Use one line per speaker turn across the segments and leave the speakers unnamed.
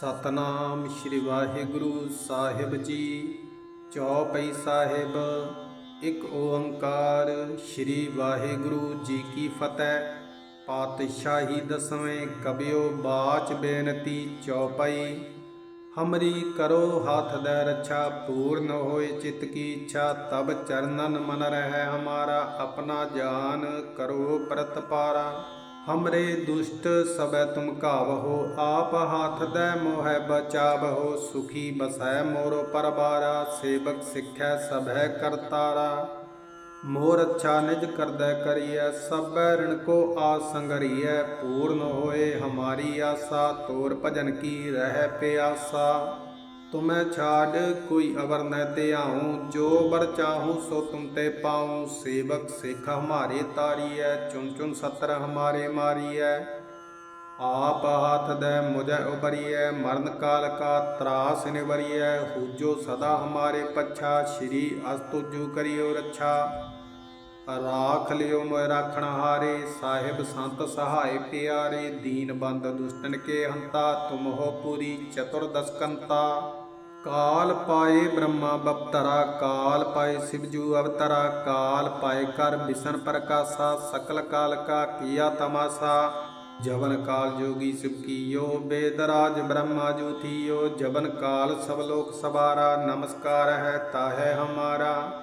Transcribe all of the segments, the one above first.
ਸਤਨਾਮ ਸ੍ਰੀ ਵਾਹਿਗੁਰੂ ਸਾਹਿਬ ਜੀ, ਚੌਪਈ ਸਾਹਿਬ, ਇੱਕ ਓੰਕਾਰ ਸ੍ਰੀ ਵਾਹਿਗੁਰੂ ਜੀ ਕੀ ਫਤਿਹ। ਪਾਤਸ਼ਾਹੀ ਦਸਵੇਂ ਕਬਿਓ ਬਾਚ ਬੇਨਤੀ ਚੌਪਈ, ਹਮਰੀ ਕਰੋ ਹੱਥ ਦੇ ਰੱਛਾ ਪੂਰਨ ਹੋਏ ਚਿਤ ਕੀ ਇੱਛਾ, ਤਬ ਚਰਨਨ ਮਨ ਰਹਿ ਹਮਾਰਾ, ਆਪਣਾ ਜਾਨ ਕਰੋ ਪ੍ਰਤਪਾਰਾ। ਹਮਰੇ ਦੁਸ਼ਟ ਸਬੈ ਤੁਮ ਕਾਵਹੋ ਆਪ ਹੱਥ ਦੇ ਮੋਹਿ ਬਚਾਵਹੋ ਸੁਖੀ ਬਸੈ ਮੋਰੋ ਪਰਬਾਰਾ ਸੇਵਕ ਸਿੱਖੈ ਸਭੈ ਕਰਤਾਰਾ ਮੋਰ ਅੱਛਾ ਨਿਜ ਕਰਦੈ ਕਰੀਐ ਸਭੈ ਰਿਣ ਕੋ ਆਸ ਸੰਗਰੀਐ ਪੂਰਨ ਹੋਏ ਹਮਾਰੀ ਆਸਾ ਤੋਰ ਭਜਨ ਕੀ ਰਹਿ ਪਿਆਸਾ ਤੁਮੈ ਛਾੜ ਕੋਈ ਅਵਰ ਨ ਤੇ ਜੋ ਬਰ ਚਾਹੂੰ ਸੋ ਤੁਮ ਤੇ ਪਾਉ। ਸੇਵਕ ਸਿੱਖ ਹਮਾਰੇ ਤਾਰੀਐ ਚੁਨ ਚੁਨ ਸਤਰ ਹਮਾਰੇ ਮਾਰੀਐ। ਆਪ ਹੱਥ ਦੇ ਮੁਝੈ ਉਬਰੀਐ ਮਰਨ ਕਾਲ ਕਾ ਤਰਾਸ ਨਿਵਰੀਐ। ਹੂਜੋ ਸਦਾ ਹਮਾਰੇ ਪੱਛਾ, ਸ਼੍ਰੀ ਅਸਤੁਜੂ ਕਰਿਓ ਰੱਛਾ। ਰਾਖ ਲਿਓ ਮੋਇ ਰਾਖਣ ਹਾਰੇ, ਸਾਹਿਬ ਸੰਤ ਸਹਾਇ ਪਿਆਰੇ। ਦੀਨ ਬੰਦ ਦੁਸ਼ਟਨ ਕੇ ਹੰਤਾ, ਤੁਮ ਹੋ ਪੂਰੀ ਚਤੁਰਦਸਕੰਤਾ। ਕਾਲ ਪਾਏ ਬ੍ਰਹਮਾ ਬਪਤਰਾ, ਕਾਲ ਪਾਏ ਸਿਵਜੂ ਅਵਤਰਾ, ਕਾਲ ਪਾਏ ਕਰ ਬਿਸ਼ਨ ਪ੍ਰਕਾਸ਼ਾ, ਸਕਲ ਕਾਲ ਕਾ ਕੀਆ ਤਮਾਸਾ। ਜਵਨ ਕਾਲ ਜੋਗੀ ਸਿਵ ਕੀਓ, ਬੇਦਰਾਜ ਬ੍ਰਹਮਾ ਜੂਥੀਓ ਜਵਨ ਕਾਲ ਸਭ ਲੋਕ ਸਵਾਰਾ, ਨਮਸਕਾਰ ਹੈ ਤਾਹੈ ਹਮਾਰਾ।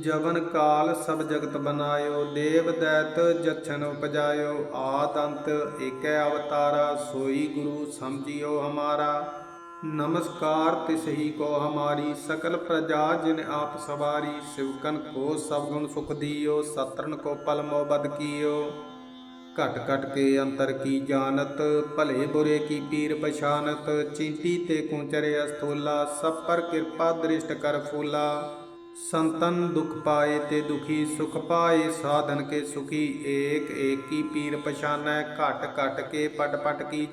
ਜਵਨ ਕਾਲ ਸਭ ਜਗਤ ਬਨਾਇਓ, ਦੇਵ ਦੈਤ ਜਛਨ ਉਪਜਾਇਓ। ਆਦ ਅੰਤ ਏਕੈ ਅਵਤਾਰਾ, ਸੋਈ ਗੁਰੂ ਸਮਝਿਓ ਹਮਾਰਾ। ਨਮਸਕਾਰ ਤਿਸਹੀ ਕੋ ਹਮਾਰੀ ਸਕਲ ਪ੍ਰਜਾ ਜਿਨ ਆਪ ਸਵਾਰੀ ਸਿਵਕਨ ਕੋ ਸਭ ਗੁਣ ਸੁਖ ਦੀਓ ਸਤਰਨ ਕੋ ਪਲ ਮੋ ਬਦ ਕੀਓ। ਘਟ ਘਟ ਕੇ ਅੰਤਰ ਕੀ ਜਾਣਤ, ਭਲੇ ਬੁਰੇ ਕੀ ਪੀਰ ਪਛਾਨਤ ਚਿੰਤੀ ਤੇ ਕੁੰਚਰੇ ਅਸਥੂਲਾ, ਸਭ ਪਰ ਕਿਰਪਾ ਦ੍ਰਿਸ਼ਟ ਕਰ ਫੂਲਾ। ਸੰਤਨ ਦੁਖ ਪਾਏ ਤੇ ਦੁਖੀ ਸੁਖ ਪਾਏ, ਸਾਧਨ ਕੇ ਸੁਖੀ ਏਕ ਏਕ ਕੀ ਪੀਰ ਪਛਾਨੈ, ਘਟ ਘਟ ਕੇ ਪਟ ਪਟ ਕੀ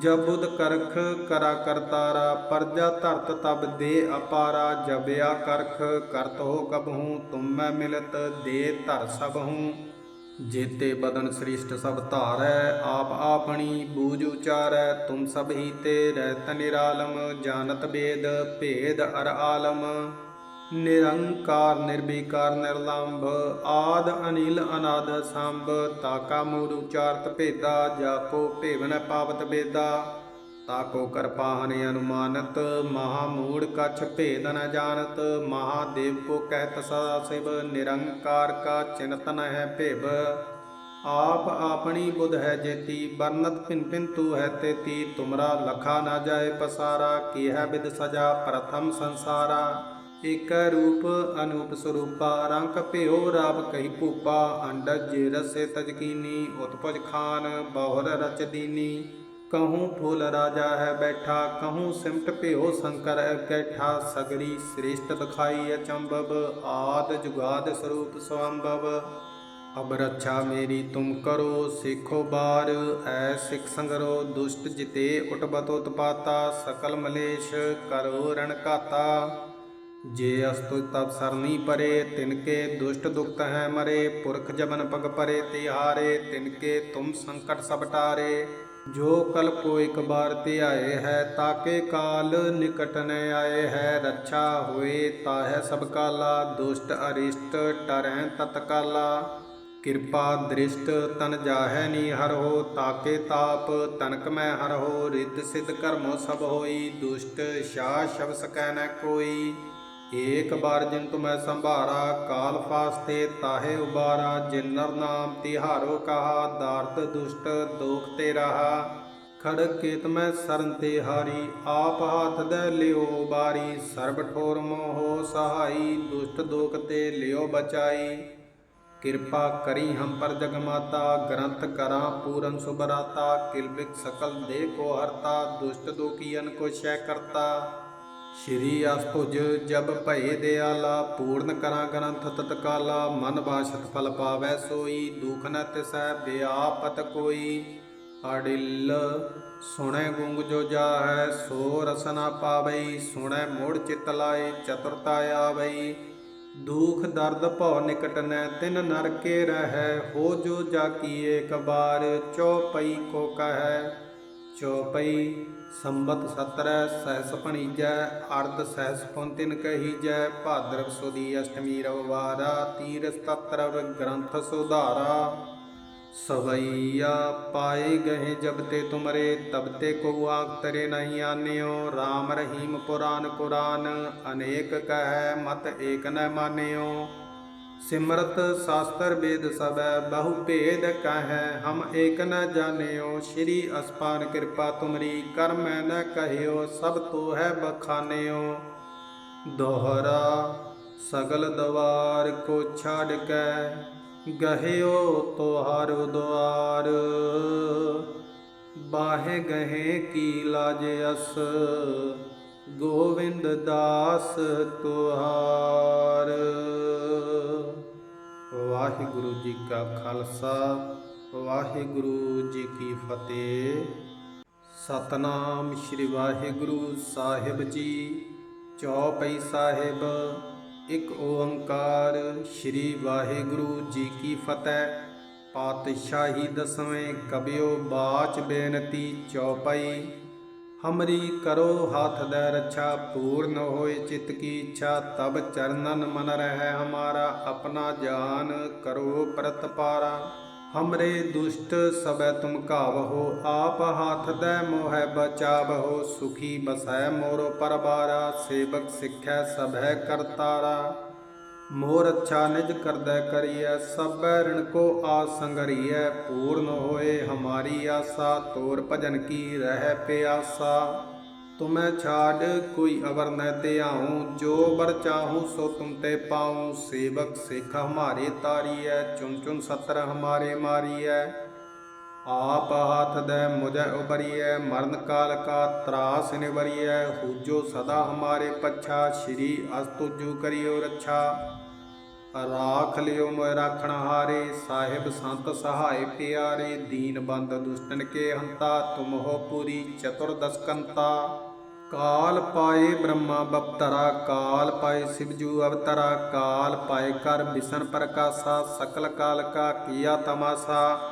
ਜਾਣੈ ਕਰਖ ਕਰਾ ਕਰਤਾਰਾ ਪਰਜਾ ਧਰਤ ਤਬ ਦੇ ਅਪਾਰਾ, ਜਬਿਆ ਕਰਖ ਕਰਤ ਹੋ ਕਬਹੂ ਤੁਮ ਮੈਂ ਮਿਲਤ ਦੇ ਧਰ ਸਭ ਹੂੰ। ਜੇਤੇ ਬਦਨ ਸ੍ਰਿਸ਼ਟ ਸਭ ਧਾਰੈ, ਆਪ ਆਪਣੀ ਬੂਝ ਉਚਾਰੈ, ਤੁਮ ਸਭ ਹੀ ਤੇ ਰਹਿਤ ਨਿਰਾਲਮ, ਜਾਣਤ ਬੇਦ, ਭੇਦ ਅਰ ਆਲਮ। ਨਿਰੰਕਾਰ, ਨਿਰਵਿਕਾਰ, ਨਿਰਲੰਭ, ਆਦ, ਅਨਿਲ, ਅਨਾਦ, ਸੰਭ, ਤਾਕਾ ਮੂੜ ਉਚਾਰਤ ਭੇਦਾ ਜਾਕੋ ਭੇਵਨ, ਪਾਵਤ ਬੇਦਾ ਤਾਕੋ ਕਰਪਾਹਨ ਅਨੁਮਾਨਤ, ਮਹਾ ਮੂੜ, ਕਛ, ਭੇਦ, ਨ ਜਾਣਤ ਮਹਾਦੇਵ ਕੋ ਕਹਿਤ ਸਦਾ ਸਿਵ, ਨਿਰੰਕਾਰ ਕਾ ਚਿੰਤਨ ਹੈ ਭਿਵ। ਆਪ ਆਪਣੀ ਬੁਧ ਹੈ ਜੇਤੀ ਬਰਨਤ ਭਿਨ ਭਿਨ ਤੂ ਹੈ ਤੇਤੀ, ਤੁਮਰਾ ਲਖਾ ਨਾ ਜਾਏ ਪਸਾਰਾ, ਕੀ ਹੈ ਬਿਦ ਸਜਾ ਪ੍ਰਥਮ ਸੰਸਾਰਾ। ਇਕ ਰੂਪ ਅਨੂਪ ਸਰੂਪਾ, ਰੰਗ ਭਿਓ ਰਾਪ ਕਹੀ ਭੂਪਾ, ਅੰਡਜ ਜੇ ਰਸੇ ਤਜਕੀਨੀ ਉਤਪਜ ਖਾਨ ਬਹੁਰ ਰਚ ਦੀਨੀ। ਕਹੂੰ ਫੂਲ ਰਾਜਾ ਹੈ ਬੈਠਾ, ਕਹੂੰ ਸਿਮਟ ਭਿਓ ਸ਼ੰਕਰ ਇਕੱਠਾ ਸਗਰੀ ਸ੍ਰੇਸ਼ਟ ਦਿਖਾਈ ਅਚੰਭਵ ਆਦ ਜੁਗਾਦ ਸਰੂਪ ਸਵੰਭਵ ਅਬ ਰੱਛਾ ਮੇਰੀ ਤੁਮ ਕਰੋ, ਸਿੱਖੋ ਬਾਰ, ਐ ਸਿੱਖ ਸੰਗਰੋ, ਦੁਸ਼ਟ ਜਿਤੇ ਉਟਬਤ ਉਤਪਾਤਾ, ਸਕਲ ਮਲੇਸ਼ ਕਰੋ ਰਣਕਾਤਾ ਜੇ ਅਸਤੁ ਤਬ ਸਰਨੀ ਪਰੇ, ਤਿਨਕੇ ਦੁਸ਼ਟ ਦੁਖਤ ਹੈ ਮਰੇ, ਪੁਰਖ ਜਬਨ ਪਗ ਪਰੇ, ਤਿਹਾਰੇ, ਤਿਨਕੇ ਤੁਮ ਸੰਕਟ ਸਭ ਟਾਰੇ। ਜੋ ਕਲਪੋ ਇੱਕ ਬਾਰ ਤੇ ਆਏ ਹੈ, ਤਾਕੇ ਕਾਲ ਨਿਕਟ ਨ ਆਏ ਹੈ। ਰੱਛਾ ਹੋਏ ਤਾਹੈ ਸਭ ਕਾਲਾ, ਦੁਸ਼ਟ ਅਰਿਸ਼ਟ ਟਰੈ ਤਤਕਾਲਾ ਕਿਰਪਾ ਦ੍ਰਿਸ਼ਟ ਤਨ ਜਾਹੈ ਨੀ ਹਰੋ ਤਾਕੇ ਤਾਪ ਤਨਕ ਮੈਂ ਹਰੋ ਰਿੱਧ ਸਿਧ ਕਰਮੋ ਸਭ ਹੋਈ, ਦੁਸ਼ਟ ਸ਼ਾ ਸ਼ਬ ਸਕੈ ਨ ਕੋਈ। ਏਕ ਬਾਰ ਜਿਨ ਤੁਮੈ ਸੰਭਾਰਾ, ਕਾਲ ਫਾਸਤੇ ਤਾਹੇ ਉਬਾਰਾ, ਜਿਨ ਨਰ ਨਾਮ ਤਿਹਾਰੋ ਕਹਾ, ਦਾਰਤ ਦੁਸ਼ਟ ਦੋਖ ਤੇ ਰਹਾ। ਖੜਗ ਕੇਤ ਮੈਂ ਸਰਨ ਤੇ ਹਾਰੀ, ਆਪ ਹਾਥ ਦੇ ਲਿਓ ਬਾਰੀ। ਸਰਬ ਠੋਰ ਮੋਹ ਸਹਾਈ, ਦੁਸ਼ਟ ਦੋਖ ਤੇ ਲਿਓ ਬਚਾਈ। ਕਿਰਪਾ ਕਰੀ ਹਮ ਪਰ ਜਗ ਮਾਤਾ, ਗ੍ਰੰਥ ਕਰਾਂ ਪੂਰਨ ਸੁਬਰਾਤਾ ਕਿਲਬਿਕ ਸਕਲ ਦੇ ਕੋ ਹਰਤਾ, ਦੁਸ਼ਟ ਦੋਕੀਨ ਕੋ ਸ਼ੈ ਕਰਤਾ। ਸ਼੍ਰੀ ਅਸਤੁਜ ਜਬ ਭਏ ਦਿਆਲਾ, ਪੂਰਨ ਕਰਾਂ ਗ੍ਰੰਥ ਤਤਕਾਲਾ, ਮਨ ਬਾਸ਼ਤ ਫਲ ਪਾਵੈ ਸੋਈ, ਦੁਖ ਨ ਤਿਸੈ ਬਿਆਪਤ ਕੋਈ। ਅੜਿਲ ਸੁਣੈ ਗੁੰਗ ਜੋ ਜਾਹੈ, ਸੋ ਰਸਨਾ ਪਾਵਈ, ਸੁਣੈ ਮੋੜ ਚਿਤ ਲਾਏ, ਚਤੁਰਤਾ ਆਵਈ। ਦੁਖ ਦਰਦ ਭਉ ਨਿਕਟ ਨੈ, ਤਿਨ ਨਰਕੇ ਰਹੈ, ਹੋ ਜੋ ਜਾ ਕੀ ਏਕ ਬਾਰ ਚਉਪਈ ਕੋ ਕਹੈ ਚੌਪਈ ਸੰਬਤ ਸਤਰੈ ਸਹਿਸ ਭਣੀਜੈ ਅਰਧ ਸਹਿਸ ਪੁੰਤਿਨ ਕਹੀਜੈ, ਭਾਦਰਵ ਸੁਦੀ ਅਸ਼ਟਮੀ ਰਵਵਾਰਾ ਤੀਰਸ ਤਤਰਵ ਗ੍ਰੰਥ ਸੁਧਾਰਾ। ਸਵਈਆ ਪਾਏ ਗਏ ਜਬ ਤੇ ਤੁਮਰੇ, ਤਬ ਤੇ ਕੋ ਆਖ ਤਰੇ ਨਹੀਂ ਆਨਿਓ। RAM ਰਹੀਮ ਪੁਰਾਨ ਕੁਰਾਨ ਅਨੇਕ ਕਹੈ ਮਤ ਏਕ ਨ ਮਾਨਿਓ। ਸਿਮਰਤ ਸ਼ਾਸਤਰ ਵੇਦ ਸਭੈ, ਬਹੁ ਭੇਦ ਕਹੈ, ਹਮ ਏਕ ਨ ਜਾਣਿਓ। ਸ਼੍ਰੀ ਅਸਪਾਨ ਕਿਰਪਾ ਤੁਮਰੀ, ਕਰਮੈ ਨ ਕਹਿਓ, ਸਭ ਤੋ ਹੈ ਬਖਾਨਿਓ। ਦੋਹਰਾ, ਸਗਲ ਦਵਾਰ ਕੋ ਛਾੜ ਕੇ ਗਹਿਓ ਤੁਹਾਰ ਦੁਆਰ ਬਾਹੇ ਗਏ ਕੀ ਲਾਜ ਅਸ, ਗੋਵਿੰਦ ਦਾਸ ਤੁਹਾਰ। ਵਾਹਿਗੁਰੂ ਜੀ ਕਾ ਖਾਲਸਾ, ਵਾਹਿਗੁਰੂ ਜੀ ਕੀ ਫਤਿਹ। ਸਤਨਾਮ ਸ੍ਰੀ ਵਾਹਿਗੁਰੂ ਸਾਹਿਬ ਜੀ, ਚੌਪਈ ਸਾਹਿਬ, ਇੱਕ ਓੰਕਾਰ ਸ੍ਰੀ ਵਾਹਿਗੁਰੂ ਜੀ ਕੀ ਫਤਿਹ। ਪਾਤਸ਼ਾਹੀ ਦਸਵੇਂ ਕਬਿਓ ਬਾਚ ਬੇਨਤੀ ਚੌਪਈ। ਹਮਰੀ ਕਰੋ ਹਾਥ ਦੇ ਰੱਛਾ ਪੂਰਨ ਹੋਏ ਚਿਤ ਕੀ ਇੱਛਾ, ਤਬ ਚਰਨਨ ਮਨ ਰਹਿ ਹਮਾਰਾ, ਆਪਣਾ ਜਾਨ ਕਰੋ ਪ੍ਰਤਪਾਰਾ। ਹਮਰੇ ਦੁਸ਼ਟ ਸਬੈ ਤੁਮ ਕਾਵਹੋ ਆਪ ਹੱਥ ਦੇ ਮੋਹਿ ਬਚਾਵਹੋ, ਸੁਖੀ ਬਸੈ ਮੋਰੋ ਪਰਬਾਰਾ, ਸੇਵਕ ਸਿੱਖੈ ਸਭੈ ਕਰਤਾਰਾ। ਮੋਰ ਅੱਛਾ ਨਿਜ ਕਰਦੈ ਕਰੀਐ, ਸਭੈ ਰਿਣ ਕੋ ਆਸੰਗਰੀਐ ਪੂਰਨ ਹੋਏ ਹਮਾਰੀ ਆਸਾ, ਤੋਰ ਭਜਨ ਕੀ ਰਹਿ ਪਿਆਸਾ। ਤੁਮੈ ਛਾੜ ਕੋਈ ਅਵਰ ਨ ਤੇ ਜੋ ਬਰ ਚਾਹੂੰ ਸੋ ਤੁਮ ਤੇ ਪਾਉ। ਸੇਵਕ ਸਿੱਖ ਹਮਾਰੇ ਤਾਰੀਐ ਚੁਨ ਚੁਨ ਸਤਰ ਹਮਾਰੇ ਮਾਰੀਐ। ਆਪ ਹੱਥ ਦੇ ਮੁਝੈ ਉਬਰੀਐ ਮਰਨ ਕਾਲ ਕਾ ਤਰਾਸ ਨਿਵਰੀਐ, ਹੂਜੋ ਸਦਾ ਹਮਾਰੇ ਪੱਛਾ, ਸ਼੍ਰੀ ਅਸਤੁਜੂ ਕਰਿਓ ਰੱਛਾ। ਰਾਖ ਲਿਓ ਮੋਇ ਰਾਖਣ ਹਾਰੇ, ਸਾਹਿਬ ਸੰਤ ਸਹਾਇ ਪਿਆਰੇ, ਦੀਨ ਬੰਦ ਦੁਸ਼ਟਨ ਕੇ ਹੰਤਾ, ਤੁਮ ਹੋ ਪੂਰੀ ਚਤੁਰਦਸਕੰਤਾ ਕਾਲ ਪਾਏ ਬ੍ਰਹਮਾ ਬਪਤਰਾ, ਕਾਲ ਪਾਏ ਸਿਵਜੂ ਅਵਤਰਾ, ਕਾਲ ਪਾਏ ਕਰ ਬਿਸ਼ਨ ਪ੍ਰਕਾਸ਼ਾ, ਸਕਲ ਕਾਲ ਕਾ ਕੀਆ ਤਮਾਸਾ।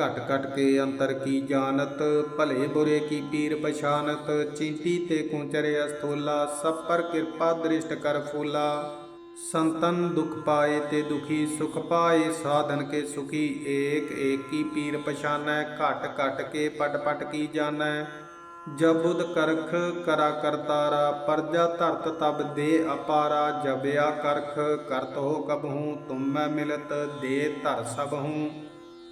ਘਟ ਘਟ ਕੇ ਅੰਤਰ ਕੀ ਜਾਣਤ? ਭਲੇ ਬੁਰੇ ਕੀ ਪੀਰ ਪਛਾਨਤ? ਚਿੰਤੀ ਤੇ ਕੁੰਚਰੇ ਅਸਥੂਲਾ, ਸਭ ਪਰ ਕਿਰਪਾ ਦ੍ਰਿਸ਼ਟ ਕਰ ਫੂਲਾ। ਸੰਤਨ ਦੁਖ ਪਾਏ ਤੇ ਦੁਖੀ, ਸੁਖ ਪਾਏ ਸਾਧਨ ਕੇ ਸੁਖੀ। ਏਕ ਏਕ ਕੀ ਪੀਰ ਪਛਾਨੈ, ਘਟ ਘਟ ਕੇ ਪਟ ਪਟ ਕੀ ਜਾਣੈ? ਜਬ ਬੁਧ ਕਰਖ, ਕਰਾ ਕਰਤਾਰਾ ਪਰਜਾ ਧਰਤ ਤਬ ਦੇ ਅਪਾਰਾ। ਜਬਿਆ ਕਰਖ, ਕਰਤ ਹੋ ਕਬਹੂ, ਤੁਮ ਮੈਂ ਮਿਲਤ ਦੇ ਧਰ ਸਭ ਹੂੰ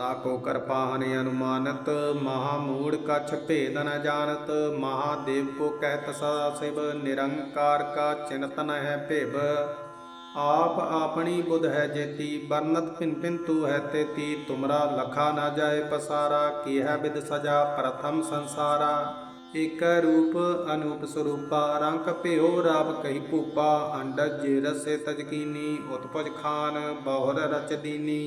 ਤਾਕੋ ਕਰਪਾਹਨ ਅਨੁਮਾਨਤ, ਮਹਾ ਮੂੜ ਕਛ ਭੇਦ ਨ ਜਾਣਤ ਮਹਾਦੇਵ ਕੋ ਕਹਿਤ ਸਦਾ ਸਿਵ, ਨਿਰੰਕਾਰ ਕਾ ਚਿੰਤਨ ਹੈ ਭਿਵ ਆਪ ਆਪਣੀ ਬੁਧ ਹੈ ਜੇਤੀ ਬਰਨਤ ਭਿਨ ਭਿਨ ਤੂ ਹੈ ਤੇਤੀ, ਤੁਮਰਾ ਲਖਾ ਨਾ ਜਾਏ ਪਸਾਰਾ ਕੀ ਹੈ ਬਿਦ ਸਜਾ ਪ੍ਰਥਮ ਸੰਸਾਰਾ। ਇਕ ਰੂਪ ਅਨੂਪ ਸਰੂਪਾ, ਰੰਗ ਭਿਓ ਰਾਪ ਕਹੀ ਭੂਪਾ, ਅੰਡਜ ਜੇ ਰਸੇ ਤਜਕੀਨੀ ਉਤਪਜ ਖਾਨ, ਬਹੁਰ ਰਚ ਦੀਨੀ।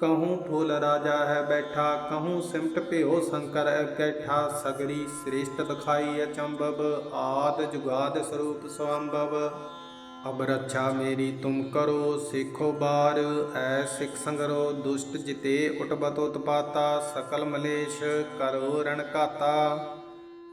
ਕਹੂੰ ਫੂਲ ਰਾਜਾ ਹੈ ਬੈਠਾ ਕਹੂੰ ਸਿਮਟ ਭਿਓ ਸ਼ੰਕਰ ਕੈਠਾ ਸਗਰੀ ਸ੍ਰੇਸ਼ਟ ਦਿਖਾਈ ਅਚੰਭਵ ਆਦ ਜੁਗਾਦ ਸਰੂਪ ਸਵੰਭਵ ਅਬ ਰੱਛਾ ਮੇਰੀ ਤੁਮ ਕਰੋ ਸਿੱਖੋ ਬਾਰ ਐ ਸਿੱਖ ਸੰਗਰੋ ਦੁਸ਼ਟ ਜਿਤੇ ਉਟਬਤ ਉਤਪਾਤਾ ਸਕਲ ਮਲੇਸ਼ ਕਰੋ ਰਣ ਘਾਤਾ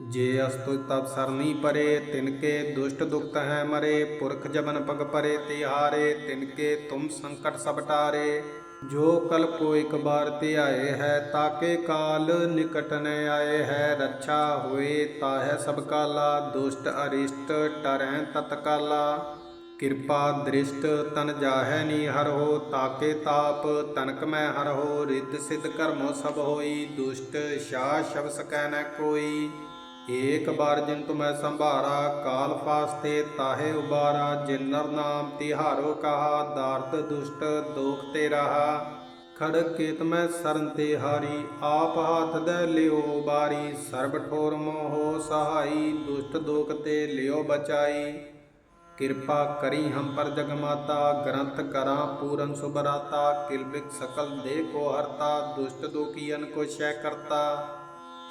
ਜੇ ਅਸਤੁ ਤਬ ਸਰਨੀ ਪਰੇ ਤਿਨਕੇ ਦੁਸ਼ਟ ਦੁਖਤ ਹੈ ਮਰੇ ਪੁਰਖ ਜਬਨ ਪਗ ਪਰੇ ਤਿਹਾਰੇ ਤਿਨਕੇ ਤੁਮ ਸੰਕਟ ਸਭ ਟਾਰੇ ਜੋ ਕਲ ਕੋ ਇੱਕ ਬਾਰ ਤੇ ਆਏ ਹੈ, ਤਾਕੇ ਕਾਲ ਨਿਕਟ ਨ ਆਏ ਹੈ, ਰੱਛਾ ਹੋਏ ਤਾਹੈ ਸਭ ਕਾਲਾ, ਦੁਸ਼ਟ ਅਰਿਸ਼ਟ ਟਰੈ ਤਤਕਾਲਾ ਕਿਰਪਾ ਦ੍ਰਿਸ਼ਟ ਤਨ ਜਾਹੈ ਨੀ ਹਰੋ ਤਾਕੇ ਤਾਪ ਤਨਕ ਮੈਂ ਹੋ ਰਿੱਧ ਸਿਧ ਕਰਮੋ ਸਭ ਹੋਈ, ਦੁਸ਼ਟ ਸ਼ਾ ਸ਼ਬ ਸਕੈ ਨ ਕੋਈ। ਏਕ ਬਾਰ ਜਿਨ ਤੁਮੈ ਸੰਭਾਰਾ, ਕਾਲ ਫਾਸਤੇ ਤਾਹੇ ਉਬਾਰਾ, ਜਿਨ ਨਰ ਨਾਮ ਤਿਹਾਰੋ ਕਹਾ, ਦਾਰਤ ਦੁਸ਼ਟ ਦੋਖ ਤੇ ਰਹਾ। ਖੜਕ ਕੇਤ ਮੈਂ ਸਰਨ ਤੇ ਹਾਰੀ, ਆਪ ਹੱਥ ਦੇ ਲਿਓ ਬਾਰੀ। ਸਰਬ ਠੋਰ ਮੋਹ ਸਹਾਈ, ਦੁਸ਼ਟ ਦੋਖ ਤੇ ਲਿਓ ਬਚਾਈ। ਕਿਰਪਾ ਕਰੀ ਹਮ ਪਰ ਜਗ ਮਾਤਾ, ਗ੍ਰੰਥ ਕਰਾਂ ਪੂਰਨ ਸੁਬਰਾਤਾ ਕਿਲਬਿਕ ਸਕਲ ਦੇ ਕੋ ਹਰਤਾ, ਦੁਸ਼ਟ ਦੁਖੀਨ ਕੋ ਸ਼ੈ ਕਰਤਾ।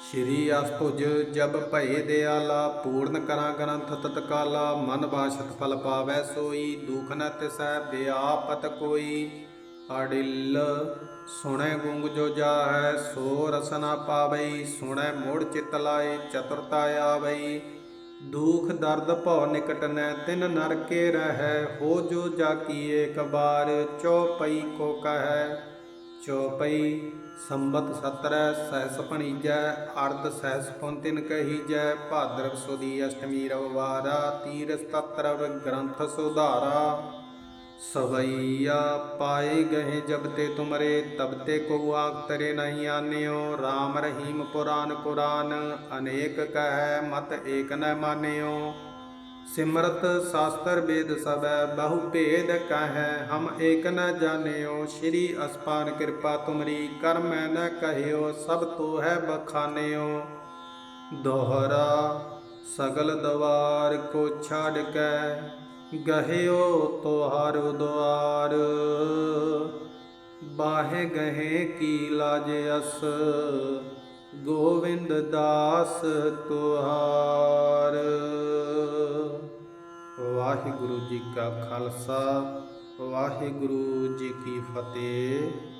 ਸ਼੍ਰੀ ਅਸਤੁਜ ਜਬ ਭਏ ਦਿਆਲਾ, ਪੂਰਨ ਕਰਾਂ ਗ੍ਰੰਥ ਤਤਕਾਲਾ ਮਨ ਬਾਸ਼ਤ ਫਲ ਪਾਵੈ ਸੋਈ, ਦੁਖ ਨ ਤਿਸੈ ਬਿਆਪਤ ਕੋਈ। ਅੜਿਲ ਸੁਣੈ ਗੁੰਗ ਜੋ ਜਾਹੈ, ਸੋ ਰਸਨਾ ਪਾਵਈ, ਸੁਣੈ ਮੋੜ ਚਿਤ ਲਾਏ, ਚਤੁਰਤਾ ਆਵਈ। ਦੁਖ ਦਰਦ ਭਉ ਨਿਕਟ ਨੈ, ਤਿਨ ਨਰਕੇ ਰਹੈ, ਹੋ ਜੋ ਜਾ ਕੀ ਏਕ ਬਾਰ ਚਉਪਈ ਕੋ ਕਹੈ, ਚਉਪਈ ਸੰਬਤ ਸਤਰੈ, ਸਹਿਸ ਭਣੀਜੈ, ਅਰਧ ਸਹਿਸ ਪੁੰਤਿਨ ਕਹੀਜੈ, ਭਾਦਰਵ ਸੁਦੀ ਅਸ਼ਟਮੀ ਰਵਵਾਰਾ ਤੀਰ ਸਤਰਵ ਗ੍ਰੰਥ ਸੁਧਾਰਾ। ਸਵਈਆ ਪਾਏ ਗਏ ਜਬ ਤੇ ਤੁਮਰੇ, ਤਬ ਤੇ ਕੋ ਆਖ ਤਰੇ ਨਹੀਂ ਆਨਿਓ। RAM ਰਹੀਮ ਪੁਰਾਨ ਕੁਰਾਨ ਅਨੇਕ ਕਹੈ ਮਤ ਏਕ ਨ ਮਾਨਿਓ। ਸਿਮਰਤ ਸ਼ਾਸਤਰ ਵੇਦ ਸਭੈ, ਬਹੁ ਭੇਦ ਕਹੈ, ਹਮ ਏਕ ਨ ਜਾਣਿਓ, ਸ਼੍ਰੀ ਅਸਪਾਨ ਕਿਰਪਾ ਤੁਮਰੀ ਕਰ ਨ ਕਹਿਓ, ਸਭ ਤੋ ਹੈ ਬਖਾਨਿਓ। ਦੋਹਰਾ, ਸਗਲ ਦਵਾਰ ਕੋ ਛਾੜ ਕੇ ਗਹਿਓ ਤੁਹਾਰ ਦੁਆਰ ਬਾਹੇ ਗਏ ਕੀ ਲਾਜ ਅਸ ਗੋਵਿੰਦ ਦਾਸ ਤੁਹਾਰ। ਵਾਹਿਗੁਰੂ ਜੀ ਕਾ ਖਾਲਸਾ ਵਾਹਿਗੁਰੂ ਜੀ ਕੀ ਫਤਿਹ।